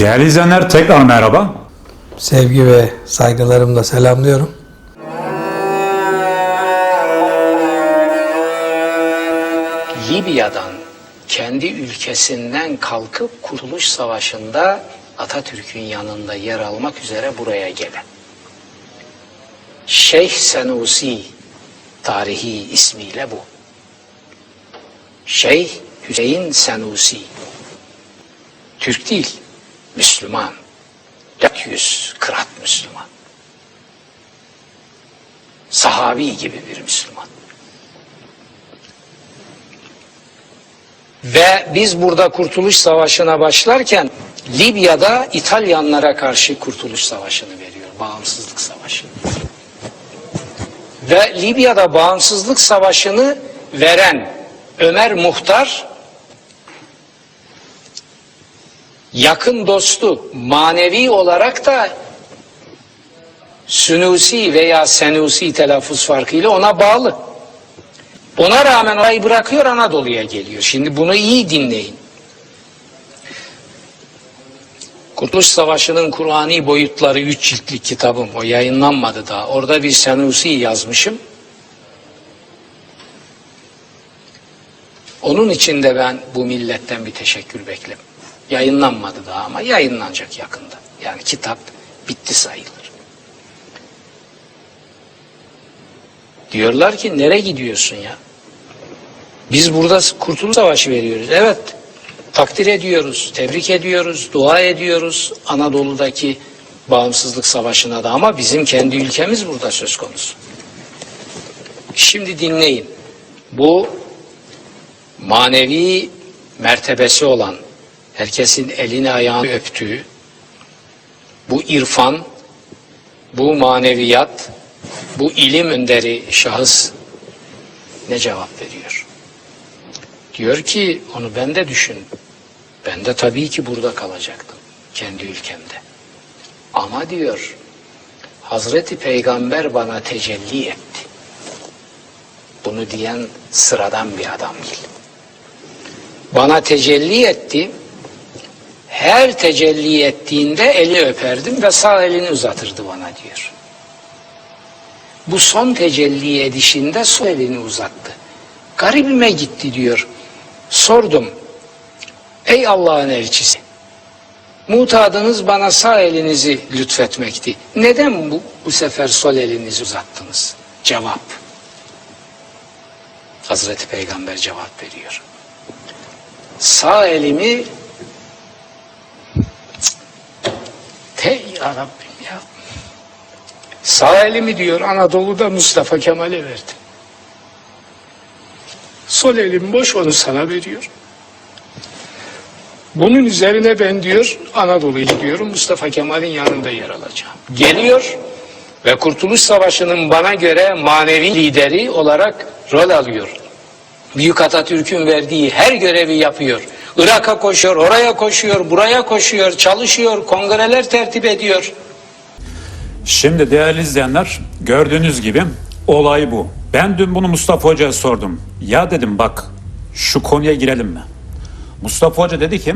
Değerli izleyenler tekrar merhaba. Sevgi ve saygılarımla selamlıyorum. Libya'dan kendi ülkesinden kalkıp Kurtuluş Savaşı'nda Atatürk'ün yanında yer almak üzere buraya gelen Şeyh Senusi tarihi ismiyle bu. Şeyh Hüseyin Senusi Türk değil, Müslüman. 400 kırat Müslüman. Sahabi gibi bir Müslüman. Ve biz burada Kurtuluş Savaşı'na başlarken Libya'da İtalyanlara karşı Kurtuluş Savaşı'nı veriyor. Bağımsızlık Savaşı. Ve Libya'da Bağımsızlık Savaşı'nı veren Ömer Muhtar yakın dostu manevi olarak da Sünusi veya Senusi telaffuz farkıyla ona bağlı. Ona rağmen orayı bırakıyor Anadolu'ya geliyor. Şimdi bunu iyi dinleyin. Kurtuluş Savaşı'nın Kur'ani boyutları 3 ciltlik kitabım. O yayınlanmadı daha. Orada bir Senusi yazmışım. Onun için de ben bu milletten bir teşekkür beklem. Yayınlanmadı daha ama yayınlanacak yakında. Yani kitap bitti sayılır. Diyorlar ki nereye gidiyorsun ya? Biz burada Kurtuluş Savaşı veriyoruz. Evet, takdir ediyoruz, tebrik ediyoruz, dua ediyoruz Anadolu'daki bağımsızlık savaşına da ama bizim kendi ülkemiz burada söz konusu. Şimdi dinleyin. Bu manevi mertebesi olan, herkesin elini ayağını öptüğü, bu irfan, bu maneviyat, bu ilim önderi şahıs ne cevap veriyor? Diyor ki onu ben de düşün. Ben de tabii ki burada kalacaktım. Kendi ülkemde. Ama diyor Hazreti Peygamber bana tecelli etti. Bunu diyen sıradan bir adam değil. Bana tecelli etti. Her tecelli ettiğinde eli öperdim ve sağ elini uzatırdı bana diyor. Bu son tecelli edişinde sol elini uzattı. Garibime gitti diyor. Sordum. Ey Allah'ın elçisi. Mutadınız bana sağ elinizi lütfetmekti. Neden bu, bu sefer sol elinizi uzattınız? Cevap. Hazreti Peygamber cevap veriyor. Sağ elimi Te ya Rabbim ya. Sağ elimi diyor Anadolu'da Mustafa Kemal'e verdim. Sol elim boş onu sana veriyor. Bunun üzerine ben diyor Anadolu'ya gidiyorum Mustafa Kemal'in yanında yer alacağım. Geliyor ve Kurtuluş Savaşı'nın bana göre manevi lideri olarak rol alıyor. Büyük Atatürk'ün verdiği her görevi yapıyor. Irak'a koşuyor, oraya koşuyor, buraya koşuyor, çalışıyor, kongreler tertip ediyor. Şimdi değerli izleyenler gördüğünüz gibi olay bu. Ben dün bunu Mustafa Hoca'ya sordum. Ya dedim bak şu konuya girelim mi? Mustafa Hoca dedi ki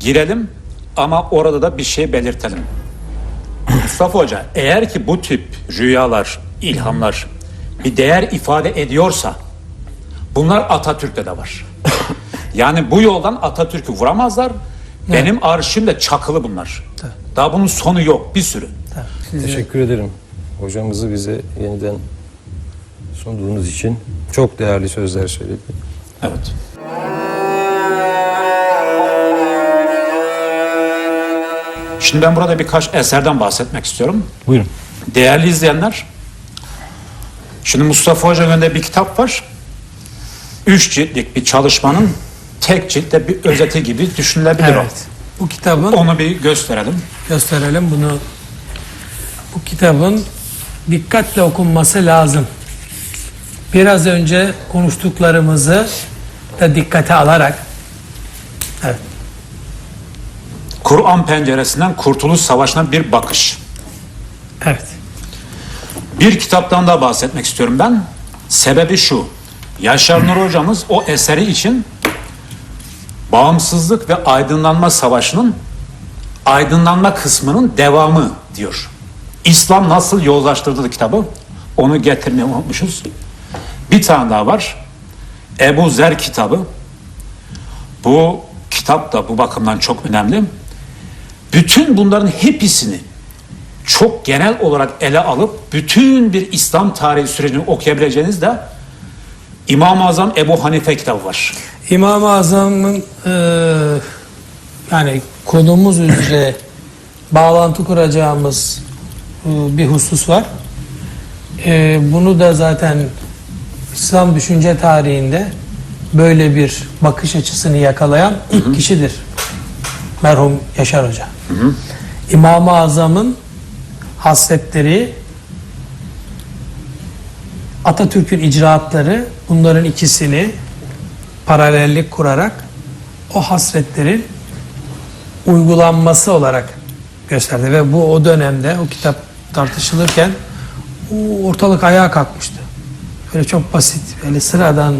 girelim ama orada da bir şey belirtelim. Mustafa Hoca eğer ki bu tip rüyalar, ilhamlar bir değer ifade ediyorsa bunlar Atatürk'te de var. Yani bu yoldan Atatürk'ü vuramazlar. Benim arşivimde çakılı bunlar. Daha bunun sonu yok bir sürü. Teşekkür ederim. Hocamızı bize yeniden sunduğunuz için çok değerli sözler söyledi. Evet. Şimdi ben burada birkaç eserden bahsetmek istiyorum. Buyurun. Değerli izleyenler, şimdi Mustafa Hoca'nın önünde bir kitap var. Üç ciltlik bir çalışmanın tek ciltte bir özeti gibi düşünülebilir Evet. Bu kitabın o. Onu bir gösterelim. gösterelim bunu. Bu kitabın dikkatle okunması lazım. Biraz önce konuştuklarımızı da dikkate alarak evet, Kur'an penceresinden Kurtuluş Savaşı'na bir bakış. evet. Bir kitaptan da bahsetmek istiyorum ben. Sebebi şu. Yaşar Nur hocamız o eseri için bağımsızlık ve aydınlanma savaşının aydınlanma kısmının devamı diyor. İslam nasıl yozlaştırdı kitabı? Onu getirmeyi unutmuşuz. Bir tane daha var. Ebu Zer kitabı. Bu kitap da bu bakımdan çok önemli. Bütün bunların hepsini çok genel olarak ele alıp bütün bir İslam tarihi sürecini okuyabileceğiniz de İmam-ı Azam Ebu Hanife kitabı var. İmam-ı Azam'ın e, yani konumuz üzere bağlantı kuracağımız bir husus var. E, bunu da zaten İslam düşünce tarihinde böyle bir bakış açısını yakalayan ilk kişidir. Merhum Yaşar Hoca. İmam-ı Azam'ın hasletleri Atatürk'ün icraatları bunların ikisini paralellik kurarak o hasretlerin uygulanması olarak gösterdi ve bu o dönemde o kitap tartışılırken o ortalık ayağa kalkmıştı. Böyle çok basit, böyle sıradan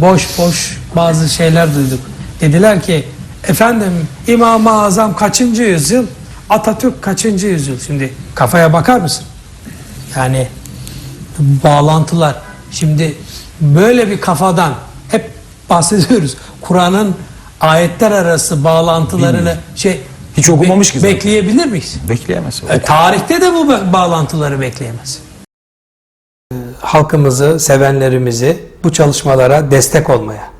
boş boş bazı şeyler duyduk. Dediler ki efendim İmam-ı Azam kaçıncı yüzyıl? Atatürk kaçıncı yüzyıl? Şimdi kafaya bakar mısın? Yani bağlantılar. Şimdi böyle bir kafadan hep bahsediyoruz. Kur'an'ın ayetler arası bağlantılarını şey Hiç okumamış ki zaten. Bekleyebilir miyiz? Bekleyemez. E, tarihte de bu ba- bağlantıları bekleyemez. E, Halkımızı, sevenlerimizi bu çalışmalara destek olmaya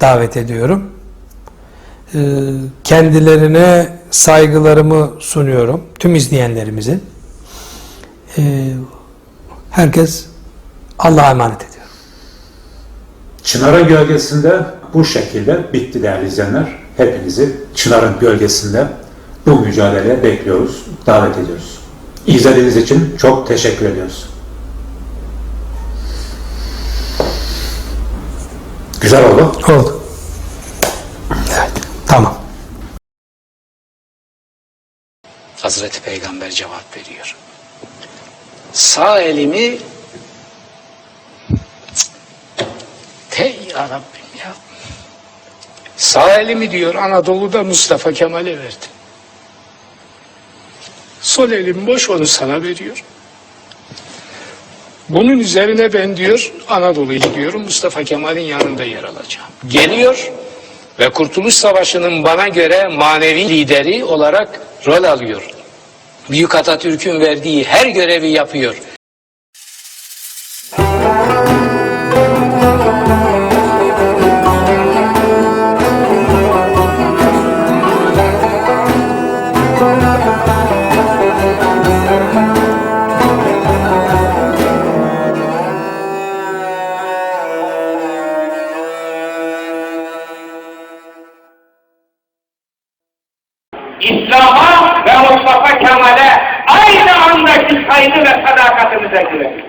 davet ediyorum. E, Kendilerine saygılarımı sunuyorum. Tüm izleyenlerimizin. E, Herkes Allah'a emanet ediyor. Çınar'ın gölgesinde bu şekilde bitti değerli izleyenler. Hepinizi Çınar'ın gölgesinde bu mücadeleye bekliyoruz, davet ediyoruz. İzlediğiniz için çok teşekkür ediyoruz. Güzel oldu. Oldu. Evet. Tamam. Hazreti Peygamber cevap veriyor. Sağ elimi Te ya Rabbim ya. Sağ elimi diyor Anadolu'da Mustafa Kemal'e verdi. Sol elim boş onu sana veriyor. Bunun üzerine ben diyor Anadolu'ya gidiyorum Mustafa Kemal'in yanında yer alacağım. Geliyor ve Kurtuluş Savaşı'nın bana göre manevi lideri olarak rol alıyor. Büyük Atatürk'ün verdiği her görevi yapıyor. İslam'a ve Mustafa Kemal'e aynı andaki saygı ve sadakatimize güveniyoruz.